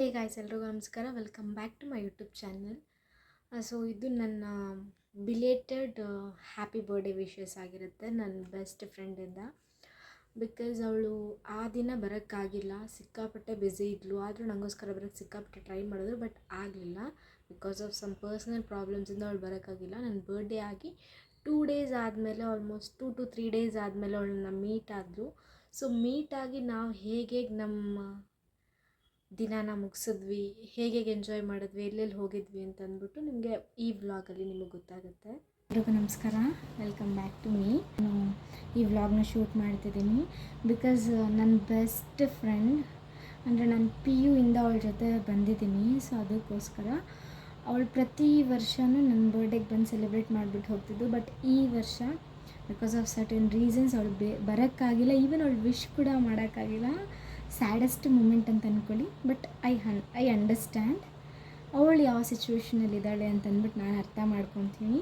ಹೇ guys, ಎಲ್ರಿಗೂ ನಮಸ್ಕಾರ. Welcome back to my YouTube channel. So ಇದು ನನ್ನ ಬಿಲೇಟೆಡ್ ಹ್ಯಾಪಿ ಬರ್ಡೇ ವಿಶಸ್ ಆಗಿರುತ್ತೆ ನನ್ನ ಬೆಸ್ಟ್ ಫ್ರೆಂಡಿಂದ ಬಿಕಾಸ್ ಅವಳು ಆ ದಿನ ಬರೋಕ್ಕಾಗಿಲ್ಲ, ಸಿಕ್ಕಾಪಟ್ಟೆ ಬ್ಯುಸಿ ಇದ್ಲು. ಆದರೂ ನನಗೋಸ್ಕರ ಬರೋಕ್ಕೆ ಸಿಕ್ಕಾಪಟ್ಟೆ ಟ್ರೈ ಮಾಡಿದ್ರು ಬಟ್ ಆಗಲಿಲ್ಲ. ಬಿಕಾಸ್ ಆಫ್ ಸಮ್ ಪರ್ಸ್ನಲ್ ಪ್ರಾಬ್ಲಮ್ಸಿಂದ ಅವಳು ಬರೋಕ್ಕಾಗಿಲ್ಲ. ನನ್ನ ಬರ್ಡೇ ಆಗಿ ಟೂ ಡೇಸ್ ಆದಮೇಲೆ almost two to three days ಆದಮೇಲೆ ಅವಳನ್ನ ಮೀಟ್ ಆದರು ಸೊ ಮೀಟಾಗಿ ನಾವು ಹೇಗೆ ನಮ್ಮ ದಿನಾನ ಮುಗಿಸಿದ್ವಿ, ಹೇಗೆ ಎಂಜಾಯ್ ಮಾಡಿದ್ವಿ, ಎಲ್ಲೆಲ್ಲಿ ಹೋಗಿದ್ವಿ ಅಂತ ಅಂದ್ಬಿಟ್ಟು ನಿಮಗೆ ಈ ವ್ಲಾಗಲ್ಲಿ ನಿಮಗೆ ಗೊತ್ತಾಗುತ್ತೆ. ಎಲ್ರಿಗೂ ನಮಸ್ಕಾರ ವೆಲ್ಕಮ್ ಬ್ಯಾಕ್ ಟು ಮೀ ನಾನು ಈ ವ್ಲಾಗ್ನ ಶೂಟ್ ಮಾಡ್ತಿದ್ದೀನಿ ಬಿಕಾಸ್ ನನ್ನ ಬೆಸ್ಟ್ ಫ್ರೆಂಡ್ ಅಂದರೆ ನಾನು ಪಿ ಯು ಇಂದ ಅವಳ ಜೊತೆ ಬಂದಿದ್ದೀನಿ. ಸೊ ಅದಕ್ಕೋಸ್ಕರ ಅವಳು ಪ್ರತಿ ವರ್ಷವೂ ನನ್ನ ಬರ್ಡೇಗೆ ಬಂದು ಸೆಲೆಬ್ರೇಟ್ ಮಾಡಿಬಿಟ್ಟು ಹೋಗ್ತಿದ್ದು. ಬಟ್ ಈ ವರ್ಷ ಬಿಕಾಸ್ ಆಫ್ ಸರ್ಟನ್ ರೀಸನ್ಸ್ ಅವಳು ಬೇ, ಬರೋಕ್ಕಾಗಿಲ್ಲ. ಈವನ್ ಅವಳು ವಿಶ್ ಕೂಡ ಮಾಡೋಕ್ಕಾಗಿಲ್ಲ. ಸ್ಯಾಡೆಸ್ಟ್ ಮೂಮೆಂಟ್ ಅಂತ ಅಂದ್ಕೊಳ್ಳಿ ಬಟ್ ಐ ಹನ್ ಐ ಅಂಡರ್ಸ್ಟ್ಯಾಂಡ್ ಅವಳು ಯಾವ ಸಿಚುವೇಷನಲ್ಲಿದ್ದಾಳೆ ಅಂತಂದ್ಬಿಟ್ಟು ನಾನು ಅರ್ಥ ಮಾಡ್ಕೊತೀನಿ.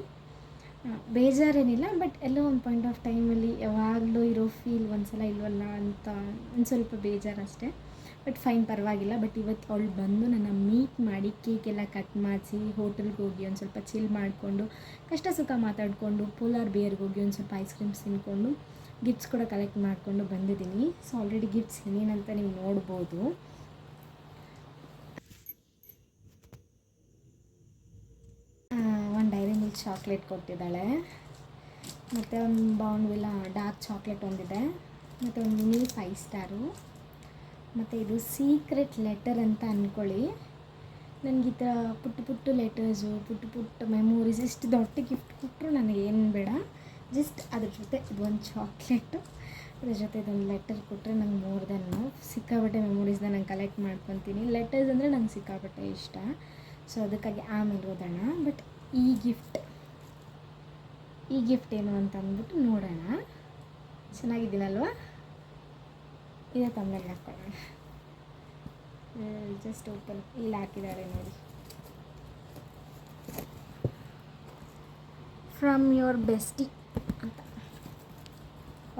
ಬೇಜಾರೇನಿಲ್ಲ ಬಟ್ ಎಲ್ಲೋ ಒಂದು ಪಾಯಿಂಟ್ ಆಫ್ ಟೈಮಲ್ಲಿ ಯಾವಾಗಲೂ ಇರೋ ಫೀಲ್ ಒಂದ್ಸಲ ಇಲ್ವಲ್ಲ ಅಂತ ಒಂದು ಸ್ವಲ್ಪ ಬೇಜಾರಷ್ಟೇ ಬಟ್ ಫೈನ್ ಪರವಾಗಿಲ್ಲ. ಬಟ್ ಇವತ್ತು ಅವಳು ಬಂದು ನನ್ನ ಮೀಟ್ ಮಾಡಿ ಕೇಕ್ ಎಲ್ಲ ಕಟ್ ಮಾಡಿಸಿ ಹೋಟೆಲ್ಗೆ ಹೋಗಿ ಒಂದು ಸ್ವಲ್ಪ ಚಿಲ್ ಮಾಡಿಕೊಂಡು, ಕಷ್ಟ ಸುಖ ಮಾತಾಡಿಕೊಂಡು ಪೋಲಾರ್ ಬಿಯರ್ಗೆ ಹೋಗಿ ಒಂದು ಸ್ವಲ್ಪ ಐಸ್ ಕ್ರೀಮ್ಸ್ ತಿನ್ಕೊಂಡು ಗಿಫ್ಟ್ಸ್ ಕೂಡ ಕಲೆಕ್ಟ್ ಮಾಡಿಕೊಂಡು ಬಂದಿದ್ದೀನಿ. ಸೊ ಆಲ್ರೆಡಿ ಗಿಫ್ಟ್ಸ್ ಏನೇನಂತ ನೀವು ನೋಡ್ಬೋದು. ಒಂದು ಡೈರಿ ಮಿಲ್ಕ್ ಚಾಕ್ಲೇಟ್ ಕೊಟ್ಟಿದ್ದಾಳೆ. ಮತ್ತು ಒಂದು ಬಾಂಡ್ವಿಲ್ಲ ಡಾರ್ಕ್ ಚಾಕ್ಲೇಟ್ ಒಂದಿದೆ. ಮತ್ತು ಒಂದು ಮಿನಿ ಫೈವ್ ಸ್ಟಾರು ಮತ್ತು ಇದು ಸೀಕ್ರೆಟ್ ಲೆಟರ್ ಅಂತ ಅಂದ್ಕೊಳ್ಳಿ ನನಗೆ ಈ ಥರ ಪುಟ್ಟ ಪುಟ್ಟ ಲೆಟರ್ಸು ಪುಟ್ಟ ಪುಟ್ಟ ಮೆಮೊರೀಸ್ ಎಷ್ಟು ದೊಡ್ಡ ಗಿಫ್ಟ್ ಕೊಟ್ಟರು ನನಗೇನು ಬೇಡ. ಜಸ್ಟ್ ಅದ್ರ ಜೊತೆ ಇದೊಂದು ಚಾಕ್ಲೇಟು ಅದ್ರ ಜೊತೆ ಇದೊಂದು ಲೆಟರ್ ಕೊಟ್ಟರೆ ನಂಗೆ ಮೋರ್ ದೆನ್ ಸಿಕ್ಕಾಬಟ್ಟೆ ಮೆಮೊರೀಸ್ನ ನಾನು ಕಲೆಕ್ಟ್ ಮಾಡ್ಕೊತೀನಿ. ಲೆಟರ್ಸ್ ಅಂದರೆ ನಂಗೆ ಸಿಕ್ಕಾಬಟ್ಟೆ ಇಷ್ಟ. ಸೊ ಅದಕ್ಕಾಗಿ ಆಮೇಲೆ ಓದೋಣ. ಬಟ್ ಈ ಗಿಫ್ಟ್ ಈ ಗಿಫ್ಟ್ ಏನು ಅಂತ ಅಂದ್ಬಿಟ್ಟು ನೋಡೋಣ. ಚೆನ್ನಾಗಿದ್ದೀನಲ್ವಾ? ಇದೇ ತಮ್ಮಲ್ಲಿ ಹಾಕ್ಕೊಳ್ಳೋಣ. ಜಸ್ಟ್ ಓಪನ್ ಇಲ್ಲಿ ಹಾಕಿದ್ದಾರೆ ನೋಡಿ. ಫ್ರಮ್ ಯುವರ್ ಬೆಸ್ಟಿ ಅಂತ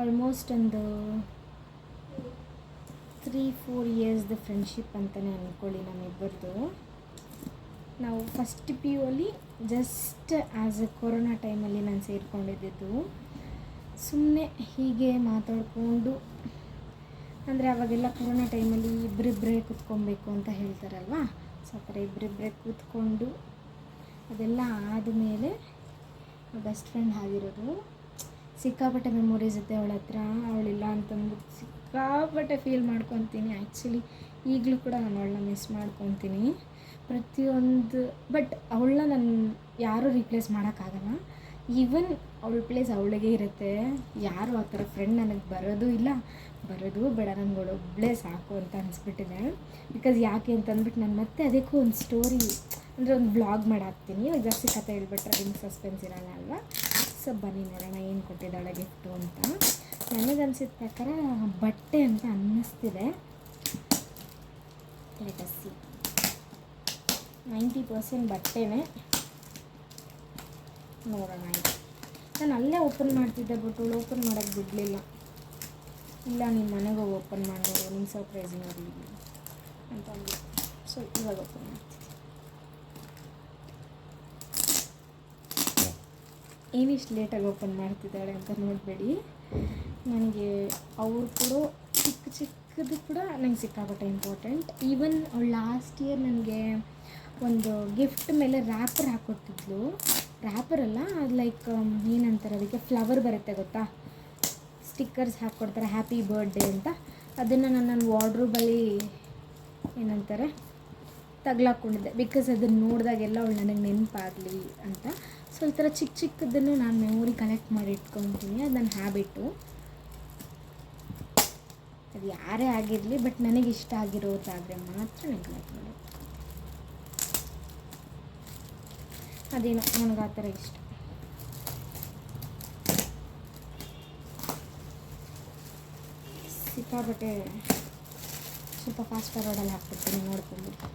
ಆಲ್ಮೋಸ್ಟ್ ಒಂದು ತ್ರೀ ಫೋರ್ ಇಯರ್ಸ್ದ ಫ್ರೆಂಡ್ಶಿಪ್ ಅಂತಲೇ ಅಂದ್ಕೊಳ್ಳಿ ನಮ್ಮಿಬ್ಬರದು ನಾವು ಫಸ್ಟ್ ಪಿ ಯು ಅಲ್ಲಿ ಜಸ್ಟ್ ಆ್ಯಸ್ ಎ ಕೊರೋನಾ ಟೈಮಲ್ಲಿ ನಾನು ಸೇರಿಕೊಂಡಿದ್ದು. ಸುಮ್ಮನೆ ಹೀಗೆ ಮಾತಾಡಿಕೊಂಡು, ಅಂದರೆ ಅವಾಗೆಲ್ಲ ಕೊರೋನಾ ಟೈಮಲ್ಲಿ ಇಬ್ಬರಿಬ್ಬರೇ ಕೂತ್ಕೊಬೇಕು ಅಂತ ಹೇಳ್ತಾರಲ್ವ? ಸೊ ಆ ಥರ ಇಬ್ಬರಿಬ್ಬರೇ ಕೂತ್ಕೊಂಡು ಅದೆಲ್ಲ ಆದಮೇಲೆ ಬೆಸ್ಟ್ ಫ್ರೆಂಡ್ ಆಗಿರೋದು. ಸಿಕ್ಕಾಪಟ್ಟೆ ಮೆಮೊರೀಸ್ ಇದೆ ಅವಳ ಹತ್ರ, ಅವಳಿಲ್ಲ ಅಂತಂದ್ಬಿಟ್ಟು ಸಿಕ್ಕಾಪಟ್ಟೆ ಫೀಲ್ ಮಾಡ್ಕೊತೀನಿ. ಆ್ಯಕ್ಚುಲಿ ಈಗಲೂ ಕೂಡ ನಾನು ಅವಳನ್ನ ಮಿಸ್ ಮಾಡ್ಕೊತೀನಿ. ಪ್ರತಿಯೊಂದು ಬಟ್ ಅವಳನ್ನ ನಾನು ಯಾರೂ ರೀಪ್ಲೇಸ್ ಮಾಡೋಕ್ಕಾಗಲ್ಲ. ಈವನ್ ಅವಳ ಪ್ಲೇಸ್ ಅವಳಿಗೆ ಇರುತ್ತೆ. ಯಾರು ಆ ಥರ ಫ್ರೆಂಡ್ ನನಗೆ ಬರೋದು ಇಲ್ಲ. ಬರೋದು ಬೇಡ ನನಗೆ ಅವಳೊಬ್ಬಳೇ ಸಾಕು ಅಂತ ಅನಿಸ್ಬಿಟ್ಟಿದೆ. ಬಿಕಾಸ್ ಯಾಕೆ ಅಂತಂದ್ಬಿಟ್ಟು ನಾನು ಮತ್ತೆ ಅದಕ್ಕೂ ಒಂದು ಸ್ಟೋರಿ ಅಂದರೆ ಒಂದು ಬ್ಲಾಗ್ ಮಾಡಾಕ್ತೀನಿ. ಇವಾಗ ಜಾಸ್ತಿ ಕತೆ ಹೇಳ್ಬಿಟ್ರೆ ಅದನ್ನು ಸಸ್ಪೆನ್ಸ್ ಇರೋಲ್ಲ ಅಲ್ವಾ? ಸೊ ಬನ್ನಿ ನೋಡೋಣ ಏನು ಕೊಟ್ಟಿದ್ದಾಳೆ ಗಿಫ್ಟು ಅಂತ. ನನಗೆ ನನಗನ್ಸಿದ ಪ್ರಕಾರ ಬಟ್ಟೆ ಅಂತ ಅನ್ನಿಸ್ತಿದೆ. ಸಿ ನೈಂಟಿ ಪರ್ಸೆಂಟ್ ಬಟ್ಟೆನೇ ನೋಡೋಣ ಆಯಿತು. ನಾನು ಅಲ್ಲೇ ಓಪನ್ ಮಾಡ್ತಿದ್ದೆ ಬಟ್ ಅವಳು ಓಪನ್ ಮಾಡೋಕ್ಕೆ ಬಿಡಲಿಲ್ಲ. ಇಲ್ಲ ನಿಮ್ಮ ಮನೆಗೆ ಓಪನ್ ಮಾಡೋದು. ನಿಮ್ಮ ಸರ್ಪ್ರೈಸಿಂಗ್ ಅಂತ ಅಂದ್ಬಿಟ್ಟು. ಸೊ ಇವಾಗ ಓಪನ್ ಮಾಡ್ತೀನಿ. ಏನಿಷ್ಟು ಲೇಟಾಗಿ ಓಪನ್ ಮಾಡ್ತಿದ್ದಾಳೆ ಅಂತ ನೋಡಬೇಡಿ. ನನಗೆ ಅವ್ರು ಕೊಡೋ ಚಿಕ್ಕ ಚಿಕ್ಕದು ಕೂಡ ನಂಗೆ ಸಿಕ್ಕಾಗುತ್ತೆ ಇಂಪಾರ್ಟೆಂಟ್ ಈವನ್ ಅವಳು ಲಾಸ್ಟ್ ಇಯರ್ ನನಗೆ ಒಂದು ಗಿಫ್ಟ್ ಮೇಲೆ ರ್ಯಾಪರ್ ಹಾಕ್ಕೊಟ್ಟಿದ್ಲು ರ್ಯಾಪರ್ ಅಲ್ಲ, ಅದು ಲೈಕ್ ಏನಂತಾರೆ ಅದಕ್ಕೆ ಫ್ಲವರ್ ಬರುತ್ತೆ ಗೊತ್ತಾ? ಸ್ಟಿಕ್ಕರ್ಸ್ ಹಾಕ್ಕೊಡ್ತಾರೆ ಹ್ಯಾಪಿ ಬರ್ಡೇ ಅಂತ. ಅದನ್ನು ನಾನು ನನ್ನ ವಾರ್ಡ್ರೂಬಲ್ಲಿ ಏನಂತಾರೆ, ತಗ್ಲಾಕೊಂಡಿದ್ದೆ. ಬಿಕಾಸ್ ಅದನ್ನು ನೋಡಿದಾಗೆಲ್ಲ ಅವಳು ನನಗೆ ನೆನಪಾಗಲಿ ಅಂತ. ಸೊ ಈ ಥರ ಚಿಕ್ಕ ಚಿಕ್ಕದನ್ನು ನಾನು ಮೆಮೊರಿ ಕಲೆಕ್ಟ್ ಮಾಡಿ ಇಟ್ಕೊತೀನಿ ಅದು ನನ್ನ ಹ್ಯಾಬಿಟ್ಟು ಅದು ಯಾರೇ ಆಗಿರಲಿ ಬಟ್ ನನಗೆ ಇಷ್ಟ ಆಗಿರೋದಾದರೆ ಮಾತ್ರ ನಾನು ಕಲೆಕ್ಟ್ ಮಾಡೋದು. ಅದೇನೋ, ನನಗೆ ಆ ಥರ ಇಷ್ಟ. ಸಿಕ್ಕಾಪಟ್ಟೆ ಸ್ವಲ್ಪ ಫಾಸ್ಟ್ ಫಾರ್ವರ್ಡಲ್ಲಿ ಹಾಕ್ಬಿಡ್ತೀನಿ ನೋಡ್ಕೊಂಡ್ಬಿಟ್ಟು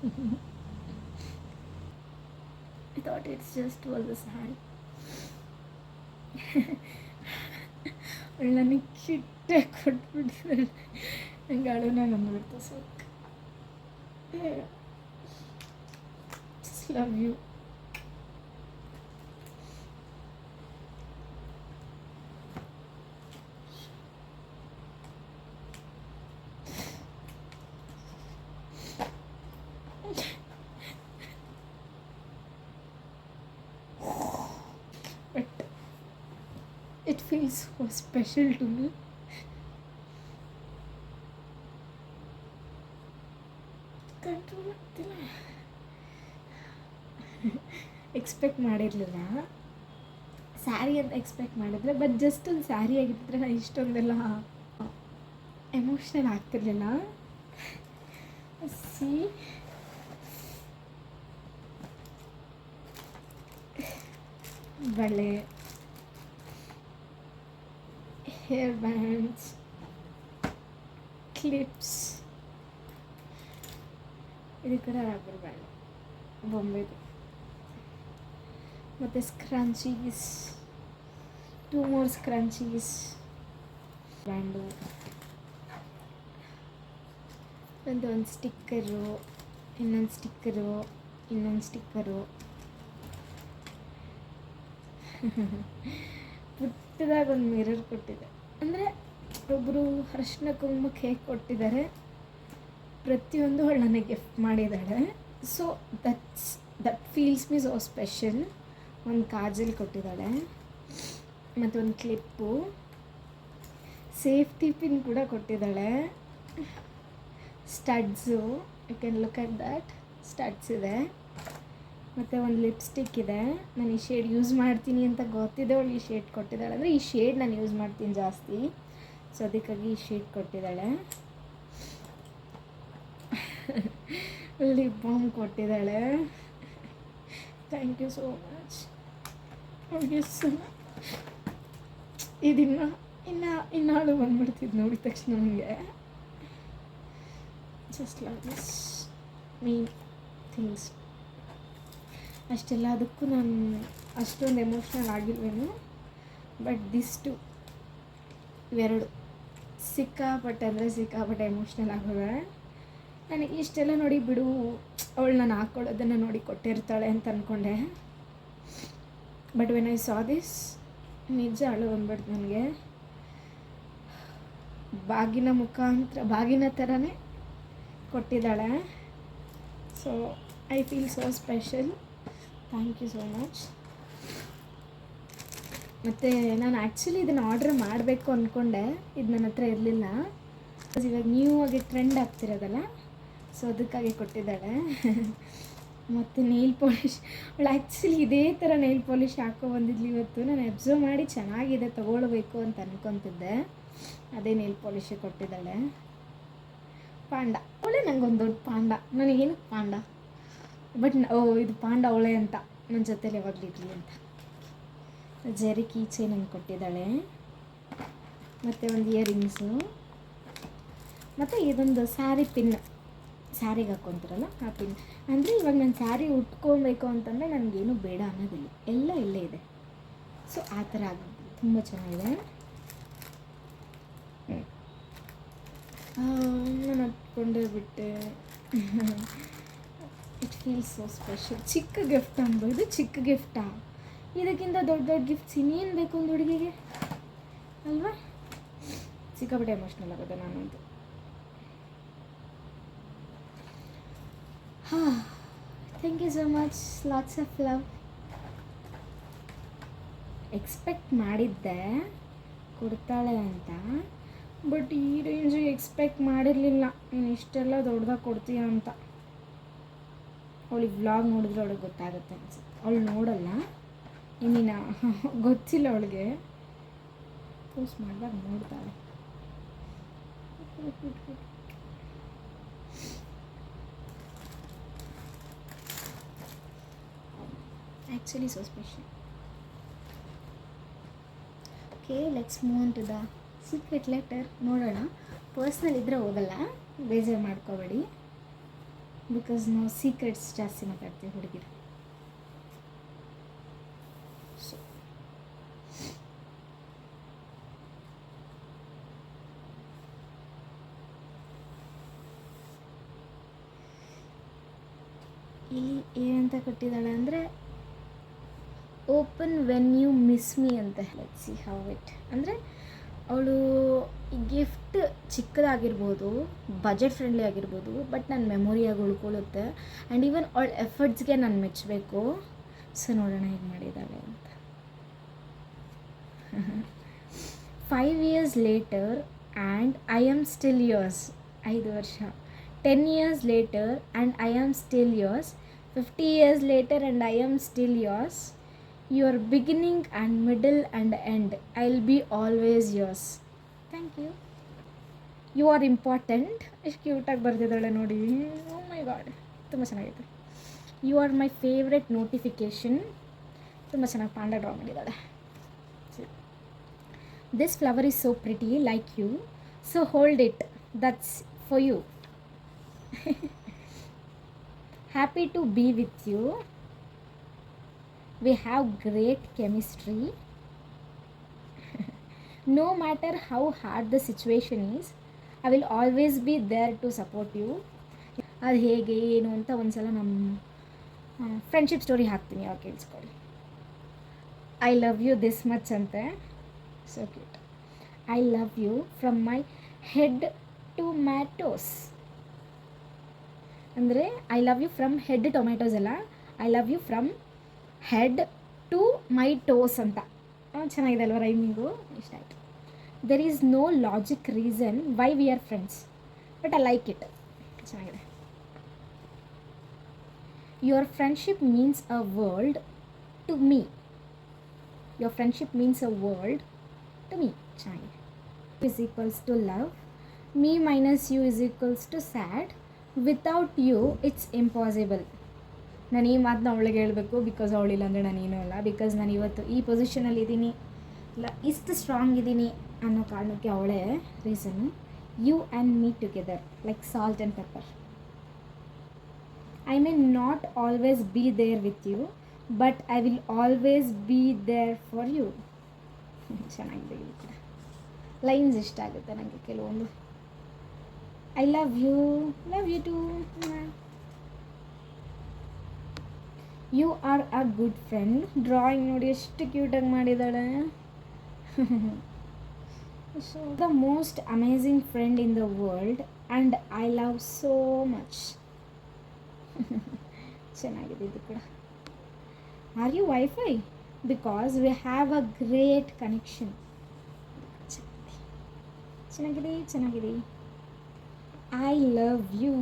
I thought it's just was a saree. ಅವಳು ನನಗೆ ಕಿಟ್ಟೆ ಕೊಟ್ಬಿಟ್ಟಿದ್ದಾಳೆ ನಂಗೆ ಅಳುನ ಬಂದ್ಬಿಡ್ತು ಸಾಕು just love you it is so special to me. Control expect ಮಾಡಿರಲಿಲ್ಲ. ಸ್ಯಾರಿ ಅಂತ ಎಕ್ಸ್ಪೆಕ್ಟ್ ಮಾಡಿದ್ರೆ ಬಟ್ ಜಸ್ಟ್ ಒಂದು ಸ್ಯಾರಿ ಆಗಿದ್ದರೆ ನಾನು ಇಷ್ಟೊಂದೆಲ್ಲ ಎಮೋಷ್ನಲ್ ಆಗ್ತಿರ್ಲಿಲ್ಲ. ಸಿ ಬಳೆ ಹೇರ್ ಬ್ಯಾಂಡ್ಸ್ ಕ್ಲಿಪ್ಸ್ ಇದು ಕೂಡ ರಬ್ಬರ್ ಬ್ಯಾಂಡ್ ಬೊಂಬೆದು ಮತ್ತು scrunchies two more scrunchies band ಒಂದು ಒಂದು ಸ್ಟಿಕ್ಕರು ಇನ್ನೊಂದು ಸ್ಟಿಕ್ಕರು ಇನ್ನೊಂದು ಸ್ಟಿಕ್ಕರು ಪುಟ್ಟದಾಗ ಒಂದು ಮಿರರ್ ಕೊಟ್ಟಿದೆ ಅಂದರೆ ಒಬ್ಬರು ಅರ್ಶಿನ ಕುಂಕುಮಕ್ಕೆ ಹೇಗೆ ಕೊಟ್ಟಿದ್ದಾರೆ? ಪ್ರತಿಯೊಂದು ಅವಳು ನನಗೆ ಗಿಫ್ಟ್ ಮಾಡಿದ್ದಾಳೆ so that's that feels me so special ಒಂದು ಕಾಜಲ್ ಕೊಟ್ಟಿದ್ದಾಳೆ. ಮತ್ತು ಒಂದು ಕ್ಲಿಪ್ಪು ಸೇಫ್ಟಿ ಪಿನ್ ಕೂಡ ಕೊಟ್ಟಿದ್ದಾಳೆ. Studs you can look at that studs ಇದೆ. ಮತ್ತು ಒಂದು ಲಿಪ್ಸ್ಟಿಕ್ ಇದೆ. ನಾನು ಈ ಶೇಡ್ ಯೂಸ್ ಮಾಡ್ತೀನಿ ಅಂತ ಗೊತ್ತಿದೆ. ಅವಳು ಈ ಶೇಡ್ ಕೊಟ್ಟಿದ್ದಾಳೆ. ಅಂದರೆ ಈ ಶೇಡ್ ನಾನು ಯೂಸ್ ಮಾಡ್ತೀನಿ ಜಾಸ್ತಿ. ಸೊ ಅದಕ್ಕಾಗಿ ಈ ಶೇಡ್ ಕೊಟ್ಟಿದ್ದಾಳೆ. Lip balm ಕೊಟ್ಟಿದ್ದಾಳೆ. Thank you so much so ಇದಿನ್ನ, ಇನ್ನು, ಇನ್ನಾಳು ಬಂದ್ಬಿಡ್ತಿದ್ದು ನೋಡಿದ ತಕ್ಷಣ ನನಗೆ just like this mean things ಅಷ್ಟೆಲ್ಲ ಅದಕ್ಕೂ ನಾನು ಅಷ್ಟೊಂದು ಎಮೋಷ್ನಲ್ ಆಗಿಲ್ವೇನು ಬಟ್ ದಿಸ್ ಟು ಇವೆರಡು. ಸಿಕ್ಕಾಪಟ್ಟೆ ಅಂದರೆ ಸಿಕ್ಕಾಪಟ್ಟೆ ಎಮೋಷ್ನಲ್ ಆಗೋದ. ನನಗೆ ಇಷ್ಟೆಲ್ಲ ನೋಡಿ ಬಿಡು ಅವಳು ನಾನು ಹಾಕ್ಕೊಳ್ಳೋದನ್ನು ನೋಡಿ ಕೊಟ್ಟಿರ್ತಾಳೆ ಅಂತ ಅಂದ್ಕೊಂಡೆ but when I saw this ನಿಜ ಅಳು ಬಂದ್ಬಿಡ್ತು ನನಗೆ. ಬಾಗಿನ ಮುಖಾಂತರ, ಬಾಗಿನ ಥರನೇ ಕೊಟ್ಟಿದ್ದಾಳೆ. So I feel so special thank you so much ಮತ್ತು ನಾನು ಆ್ಯಕ್ಚುಲಿ ಇದನ್ನು ಆರ್ಡ್ರ್ ಮಾಡಬೇಕು ಅಂದ್ಕೊಂಡೆ ಇದು ನನ್ನ ಹತ್ರ ಇರಲಿಲ್ಲ. ಇವಾಗ ನ್ಯೂ ಆಗಿ ಟ್ರೆಂಡ್ ಆಗ್ತಿರೋದಲ್ಲ ಸೊ ಅದಕ್ಕಾಗಿ ಕೊಟ್ಟಿದ್ದಾಳೆ. ಮತ್ತು ನೈಲ್ ಪಾಲಿಶ್ ಅವಳು ಆ್ಯಕ್ಚುಲಿ ಇದೇ ಥರ ನೈಲ್ ಪಾಲಿಶ್ ಹಾಕೋ ಬಂದಿದ್ಲು ಇವತ್ತು. ನಾನು ಅಬ್ಸರ್ವ್ ಮಾಡಿ ಚೆನ್ನಾಗಿದೆ, ತೊಗೊಳ್ಬೇಕು ಅಂತ ಅನ್ಕೊತಿದ್ದೆ. ಅದೇ ನೈಲ್ ಪಾಲಿಷೇ ಕೊಟ್ಟಿದ್ದಾಳೆ. ಪಾಂಡ. ಅವಳೇ ನಂಗೊಂದು ದೊಡ್ಡ ಪಾಂಡ. ನನಗೇನು ಪಾಂಡ? ಬಟ್ ಓ, ಇದು ಪಾಂಡ ಅವಳೆ ಅಂತ. ನನ್ನ ಜೊತೇಲಿ ಯಾವಾಗಲೂ ಇರಲಿ ಅಂತ. ಜರಿ ಕೀ ಚೈನ್ ನಂಗೆ ಕೊಟ್ಟಿದ್ದಾಳೆ. ಮತ್ತು ಒಂದು ಇಯರಿಂಗ್ಸು. ಮತ್ತು ಇದೊಂದು ಸ್ಯಾರಿ ಪಿನ್ ಸ್ಯಾರಿಗೆ ಹಾಕ್ಕೊಂತಾರಲ್ಲ ಆ ಪಿನ್. ಅಂದರೆ ಇವಾಗ ನಾನು ಸ್ಯಾರಿ ಉಟ್ಕೊಬೇಕು ಅಂತಂದರೆ ನನಗೇನು ಬೇಡ ಅನ್ನೋದಿಲ್ಲ. ಎಲ್ಲ ಇಲ್ಲೇ ಇದೆ. ಸೊ ಆ ಥರ ಆಗುತ್ತೆ. ತುಂಬ ಚೆನ್ನಾಗಿದೆ. ನಾನು ಹತ್ಕೊಂಡೇ ಬಿಟ್ಟೆ. ಫೀಲ್ಸ್ ಸೋ ಸ್ಪೆಷಲ್ ಚಿಕ್ಕ ಗಿಫ್ಟ್ ಅನ್ಬೋದು ಚಿಕ್ಕ ಗಿಫ್ಟಾ ಇದಕ್ಕಿಂತ ದೊಡ್ಡ ದೊಡ್ಡ ಗಿಫ್ಟ್ಸ್ ಇನ್ನೇನು ಬೇಕು ಒಂದು ಹುಡುಗಿಗೆ? ಅಲ್ವಾ? ಸಿಕ್ಕಾಪಟ್ಟೆ ಎಮೋಷ್ನಲ್ ಆಗುತ್ತೆ ನಾನೊಂದು ಹಾಂ thank you so much lots of love expect ಮಾಡಿದ್ದೆ, ಕೊಡ್ತಾಳೆ ಅಂತ. ಬಟ್ ಈ ರೇಂಜು ಎಕ್ಸ್ಪೆಕ್ಟ್ ಮಾಡಿರಲಿಲ್ಲ. ನೀನು ಇಷ್ಟೆಲ್ಲ ದೊಡ್ಡದಾಗಿ ಕೊಡ್ತೀಯ ಅಂತ. ಅವಳಿಗೆ ವ್ಲಾಗ್ ನೋಡಿದ್ರೆ ಅವಳಿಗೆ ಗೊತ್ತಾಗುತ್ತೆ ಅನ್ಸುತ್ತೆ. ಅವಳು ನೋಡಲ್ಲ. ಇನ್ನಿನ ಗೊತ್ತಿಲ್ಲ ಅವಳಿಗೆ. ಪೋಸ್ಟ್ ಮಾಡಿದಾಗ ನೋಡ್ತಾಳೆ. Actually so special okay let's move to the secret letter ನೋಡೋಣ. ಪರ್ಸ್ನಲ್ ಇದ್ದರೆ ಹೋಗಲ್ಲ. ಬೇಜಾರು ಮಾಡ್ಕೋಬೇಡಿ. ಬಿಕಾಸ್ ನಾವು ಸೀಕ್ರೆಟ್ಸ್ ಜಾಸ್ತಿ ಮಾತಾಡ್ತೀವಿ ಹುಡುಗಿರು. ಸೊ ಇಲ್ಲಿ ಏನಂತ ಕೊಟ್ಟಿದ್ದಾಳೆ ಅಂದರೆ open when you miss me ಅಂತ. ಸಿ ಹೌ ಇಟ್ ಅಂದರೆ ಅವಳು ಗಿಫ್ಟ್ ಚಿಕ್ಕದಾಗಿರ್ಬೋದು ಬಜೆಟ್ ಫ್ರೆಂಡ್ಲಿ ಆಗಿರ್ಬೋದು ಬಟ್ ನನ್ನ ಮೆಮೊರಿಯಾಗಿ ಉಳ್ಕೊಳ್ಳುತ್ತೆ. ಆ್ಯಂಡ್ ಈವನ್ ಅವಳ ಎಫರ್ಟ್ಸ್ಗೆ ನಾನು ಮೆಚ್ಚಬೇಕು ಸೊ ನೋಡೋಣ ಹೇಗೆ ಮಾಡಿದ್ದಾಳೆ ಅಂತ. Five years later and I am still yours ಐದು ವರ್ಷ. Ten years later and I am still yours fifty years later and I am still yours your beginning and middle and end I will be always yours thank you you are important ಎಷ್ಟು ಕ್ಯೂಟಾಗಿ ಬರ್ತಿದ್ದಾಳೆ ನೋಡಿ. Oh my god ತುಂಬ ಚೆನ್ನಾಗಿದೆ you are my favourite notification ತುಂಬ ಚೆನ್ನಾಗಿ panda draw ಮಾಡಿದ್ದಾಳೆ. This flower is so pretty like you so hold it that's for you happy to be with you we have great chemistry. No matter how hard the situation is I will always be there to support you ಅದು ಹೇಗೆ, ಏನು ಅಂತ ಒಂದ್ಸಲ ನಮ್ಮ friendship story ಹಾಕ್ತೀನಿ ಅವಾಗ ಕೇಳಿಸ್ಕೊಳ್ಳಿ. I love you this much ಅಂತೆ. So cute I love you from my head tomatoes ಅಂದರೆ I love you from head tomatoes ಅಲ್ಲ I love you from head to my toes ಅಂತ. ಆ, ಚೆನ್ನಾಗಿದೆ ಅಲ್ವಾ ರೈಮಿಂಗು ಇಷ್ಟ ಆಯಿತು. There is no logic reason why we are friends but I like it ಚೆನ್ನಾಗಿದೆ. Your friendship means a world to me your friendship means a world to me ಚೆನ್ನಾಗಿದೆ. Is equals to love me minus you is equals to sad without you it's impossible ನಾನು ಈ ಮಾತನ್ನ ಅವಳಿಗೆ ಹೇಳಬೇಕು because ಅವಳಿಲ್ಲ ಅಂದರೆ ನಾನೇನು ಅಲ್ಲ ಬಿಕಾಸ್ ನಾನು ಇವತ್ತು ಈ ಪೊಸಿಷನಲ್ಲಿ ಇದ್ದೀನಿ. ಇಲ್ಲ, ಇಷ್ಟು ಸ್ಟ್ರಾಂಗ್ ಇದ್ದೀನಿ ಅನ್ನೋ ಕಾರಣಕ್ಕೆ ಅವಳೇ reason you and me together like salt and pepper I mean not always be there with you but I will always be there for you ಚೆನ್ನಾಗಿದೆ ಕೂಡ ಲೈನ್ಸ್ ಇಷ್ಟ ಆಗುತ್ತೆ ನನಗೆ ಕೆಲವೊಂದು. I love you love you too you are a good friend drawing ನೋಡಿ ಎಷ್ಟು ಕ್ಯೂಟಾಗಿ ಮಾಡಿದ್ದಾಳೆ. So the most amazing friend in the world and I love so much ಚೆನ್ನಾಗಿದೆ ಇದು ಕೂಡ. Are you wifi because we have a great connection ಚೆನ್ನಾಗಿದೆ. ಚೆನ್ನಾಗಿದೆ I love you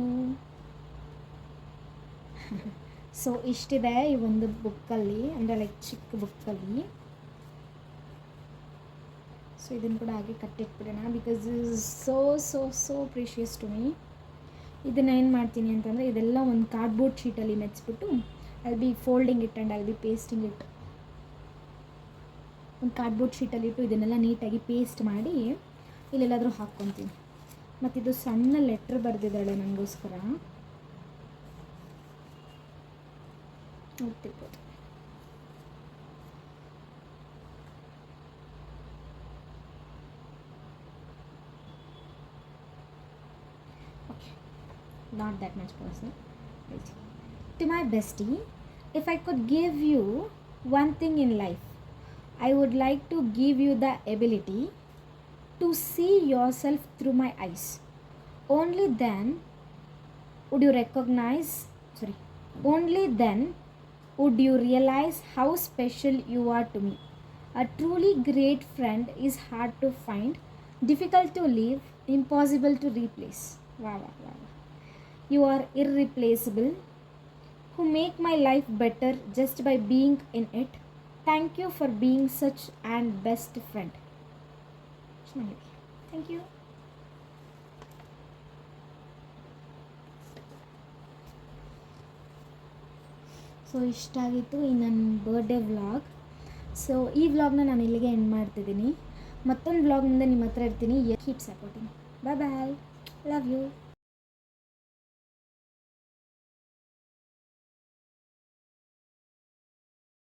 so ಇಷ್ಟಿದೆ ಈ ಒಂದು ಬುಕ್ಕಲ್ಲಿ ಅಂದರೆ ಲೈಕ್ ಚಿಕ್ಕ ಬುಕ್ಕಲ್ಲಿ ಸೊ ಇದನ್ನು ಕೂಡ ಹಾಗೆ ಕಟ್ಟಿಟ್ಬಿಡೋಣ because is so so so precious to me ಇದನ್ನು ಏನು ಮಾಡ್ತೀನಿ ಅಂತಂದರೆ, ಇದೆಲ್ಲ ಒಂದು ಕಾರ್ಡ್ಬೋರ್ಡ್ ಶೀಟಲ್ಲಿ ಮೆಚ್ಚಿಬಿಟ್ಟು ಅಲ್ಲಿ ಬಿ ಫೋಲ್ಡಿಂಗ್ ಇಟ್ ಆ್ಯಂಡ್ ಅಲ್ಲಿ ಬಿ ಪೇಸ್ಟಿಂಗ್ ಇಟ್ ಒಂದು ಕಾರ್ಡ್ಬೋರ್ಡ್ ಶೀಟಲ್ಲಿ ಇಟ್ಟು ಇದನ್ನೆಲ್ಲ ನೀಟಾಗಿ ಪೇಸ್ಟ್ ಮಾಡಿ, ಇಲ್ಲೆಲ್ಲಾದರೂ ಹಾಕ್ಕೊತೀನಿ. ಮತ್ತಿದು ಸಣ್ಣ ಲೆಟ್ರ್ ಬರೆದಿದ್ದಾಳೆ ನನಗೋಸ್ಕರ. ಓದ್ತಿರ್ಬೋದು Okay, not that much personal. Wait. To my bestie, if I could give you one thing in life, I would like to give you the ability to see yourself through my eyes. Only then would you recognize, sorry, only then would you realize how special you are to me? A truly great friend is hard to find, difficult to leave, impossible to replace. Wow, wow, wow. You are irreplaceable, who make my life better just by being in it. Thank you for being such an best friend. Thank you. So ಇಷ್ಟಾಗಿತ್ತು ಈ ನನ್ನ birthday vlog so ಈ ವ್ಲಾಗ್ನ ನಾನು ಇಲ್ಲಿಗೆ end ಮಾಡ್ತಿದ್ದೀನಿ. ಮತ್ತೊಂದು ವ್ಲಾಗ್ನಿಂದ ನಿಮ್ಮ ಹತ್ರ ಇರ್ತೀನಿ. Keep supporting bye bye love you